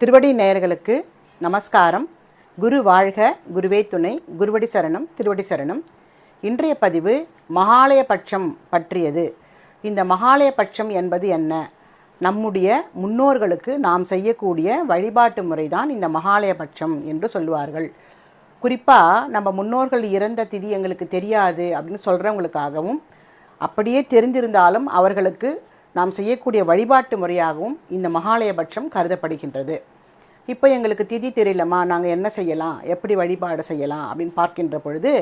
திருவடி நேயர்களுக்கு நமஸ்காரம். குரு வாழ்க குருவே துணை குருவடி சரணம் திருவடி சரணம். இன்றைய பதிவு மகாலய பட்சம் பற்றியது. இந்த மகாலய பட்சம் என்பது என்ன? நம்முடைய முன்னோர்களுக்கு நாம் செய்யக்கூடிய வழிபாட்டு முறைதான் இந்த மகாலய பட்சம் என்று சொல்லுவார்கள். குறிப்பாக நம்ம முன்னோர்கள் இறந்த திதி எங்களுக்கு தெரியாது அப்படின்னு சொல்கிறவங்களுக்காகவும் அப்படியே தெரிந்திருந்தாலும் அவர்களுக்கு நாம் செய்யக்கூடிய வழிபாட்டு முறையாகவும் இந்த மகாலயபட்சம் கருதப்படுகின்றது. இப்போ எங்களுக்கு திதி தெரியலம்மா நாங்கள் என்ன செய்யலாம் எப்படி வழிபாடு செய்யலாம் அப்படின்னு பார்க்கின்ற பொழுது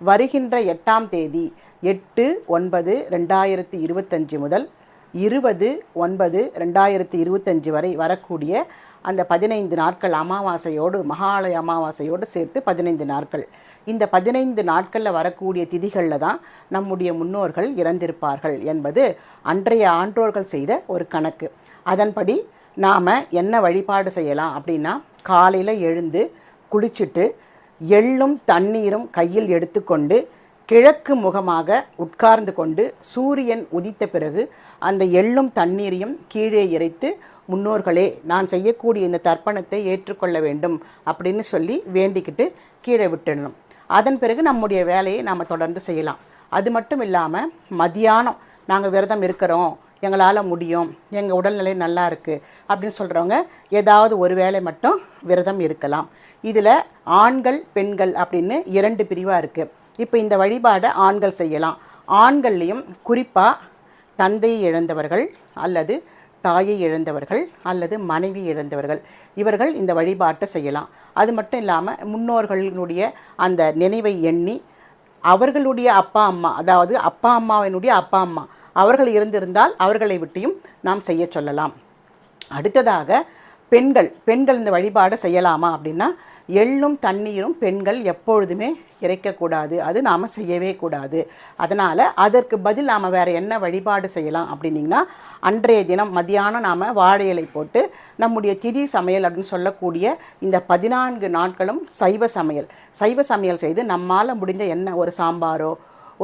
வருகின்ற எட்டாம் தேதி எட்டு ஒன்பது ரெண்டாயிரத்தி இருபத்தஞ்சு முதல் இருபது ஒன்பது ரெண்டாயிரத்தி இருபத்தஞ்சி வரை வரக்கூடிய அந்த பதினைந்து நாட்கள் அமாவாசையோடு மகாலய அமாவாசையோடு சேர்த்து பதினைந்து நாட்கள். இந்த பதினைந்து நாட்களில் வரக்கூடிய திதிகளில் தான் நம்முடைய முன்னோர்கள் இறந்திருப்பார்கள் என்பது அன்றைய ஆன்றோர்கள் செய்த ஒரு கணக்கு. அதன்படி நாம் என்ன வழிபாடு செய்யலாம் அப்படின்னா காலையில் எழுந்து குளிச்சுட்டு எள்ளும் தண்ணீரும் கையில் எடுத்துக்கொண்டு கிழக்கு முகமாக உட்கார்ந்து கொண்டு சூரியன் உதித்த பிறகு அந்த எள்ளும் தண்ணீரையும் கீழே இறைத்து முன்னோர்களே நான் செய்யக்கூடிய இந்த தர்ப்பணத்தை ஏற்றுக்கொள்ள வேண்டும் அப்படின்னு சொல்லி வேண்டிக்கிட்டு கீழே விட்டுடணும். அதன் பிறகு நம்முடைய வேலையை நாம் தொடர்ந்து செய்யலாம். அது மட்டும் இல்லாமல் மதியானம் நாங்கள் விரதம் இருக்கிறோம் எங்களால் முடியும் எங்கள் உடல்நிலை நல்லா இருக்குது அப்படின்னு சொல்கிறவங்க ஏதாவது ஒரு வேலை மட்டும் விரதம் இருக்கலாம். இதில் ஆண்கள் பெண்கள் அப்படின்னு இரண்டு பிரிவாக இருக்குது இப்போ இந்த வழிபாடை ஆண்கள் செய்யலாம். ஆண்கள்லேயும் குறிப்பாக தந்தையை இழந்தவர்கள் அல்லது தாயை இழந்தவர்கள் அல்லது மனைவி இழந்தவர்கள் இவர்கள் இந்த வழிபாட்டை செய்யலாம். அது மட்டும் இல்லாமல் முன்னோர்களுடைய அந்த நினைவை எண்ணி அவர்களுடைய அப்பா அம்மா அதாவது அப்பா அம்மாவினுடைய அப்பா அம்மா அவர்கள் இருந்திருந்தால் அவர்களை விட்டியும் நாம் செய்ய சொல்லலாம். அடுத்ததாக பெண்கள் பெண்கள் இந்த வழிபாடு செய்யலாமா அப்படின்னா எள்ளும் தண்ணீரும் பெண்கள் எப்பொழுதுமே இறைக்கக்கூடாது. அது நாம் செய்யவே கூடாது. அதனால் அதற்கு பதில் நாம் வேறு என்ன வழிபாடு செய்யலாம் அப்படின்னிங்கன்னா அன்றைய தினம் மதியானம் நாம் வாழை இலை போட்டு நம்முடைய திதி சமையல் அப்படின்னு சொல்லக்கூடிய இந்த பதினான்கு நாட்களும் சைவ சமையல். சைவ சமையல் செய்து நம்மால் முடிந்த என்ன ஒரு சாம்பாரோ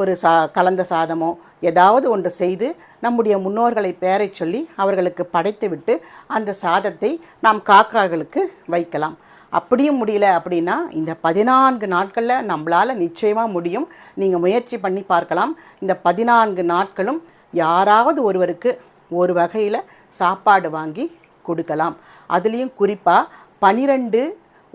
ஒரு சா கலந்த சாதமோ ஏதாவது ஒன்று செய்து நம்முடைய முன்னோர்களை பேரை சொல்லி அவர்களுக்கு படைத்துவிட்டு அந்த சாதத்தை நாம் காக்காக்களுக்கு வைக்கலாம். அப்படியும் முடியல அப்படின்னா இந்த பதினான்கு நாட்களில் நம்மளால் நிச்சயமாக முடியும். நீங்கள் முயற்சி பண்ணி பார்க்கலாம். இந்த பதினான்கு நாட்களும் யாராவது ஒருவருக்கு ஒரு வகையில் சாப்பாடு வாங்கி கொடுக்கலாம். அதுலேயும் குறிப்பாக பனிரெண்டு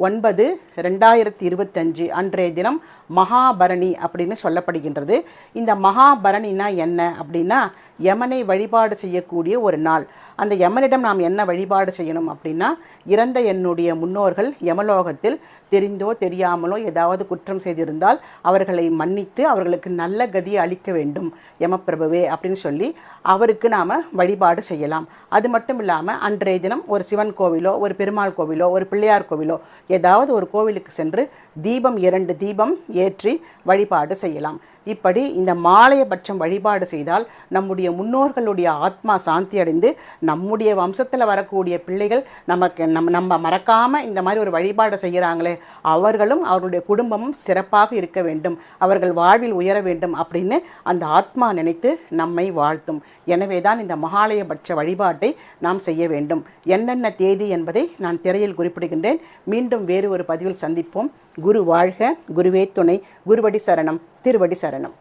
ஒன்பது ரெண்டாயிரத்தி இருபத்தஞ்சு அன்றைய தினம் மகாபரணி அப்படின்னு சொல்லப்படுகின்றது. இந்த மகாபரணினா என்ன அப்படின்னா யமனை வழிபாடு செய்யக்கூடிய ஒரு நாள். அந்த யமனிடம் நாம் என்ன வழிபாடு செய்யணும் அப்படின்னா இறந்த என்னுடைய முன்னோர்கள் யமலோகத்தில் தெரிந்தோ தெரியாமலோ ஏதாவது குற்றம் செய்திருந்தால் அவர்களை மன்னித்து அவர்களுக்கு நல்ல கதியை அளிக்க வேண்டும். யமப்பிரபுவே அப்படின்னு சொல்லி அவருக்கு நாம் வழிபாடு செய்யலாம். அது மட்டும் இல்லாமல் அன்றைய தினம் ஒரு சிவன் கோவிலோ ஒரு பெருமாள் கோவிலோ ஒரு பிள்ளையார் கோவிலோ ஏதாவது ஒரு கோவிலுக்கு சென்று தீபம் இரண்டு தீபம் ஏற்றி வழிபாடு செய்யலாம். இப்படி இந்த மாலையபட்சம் வழிபாடு செய்தால் நம்முடைய முன்னோர்களுடைய ஆத்மா சாந்தி அடைந்து நம்முடைய வம்சத்தில் வரக்கூடிய பிள்ளைகள் நமக்கு நம் நம்ம மறக்காமல் இந்த மாதிரி ஒரு வழிபாடு செய்கிறாங்களே அவர்களும் அவருடைய குடும்பமும் சிறப்பாக இருக்க வேண்டும் அவர்கள் வாழ்வில் உயர வேண்டும் அப்படின்னு அந்த ஆத்மா நினைத்து நம்மை வாழ்த்தும். எனவே தான் இந்த மகாலயபட்ச வழிபாட்டை நாம் செய்ய வேண்டும். என்னென்ன தேதி என்பதை நான் திரையில் குறிப்பிடுகின்றேன். மீண்டும் வேறு ஒரு பதிவில் சந்திப்போம். குரு வாழ்க குருவே துணை குருவடி சரணம். திருவடி சரணம்.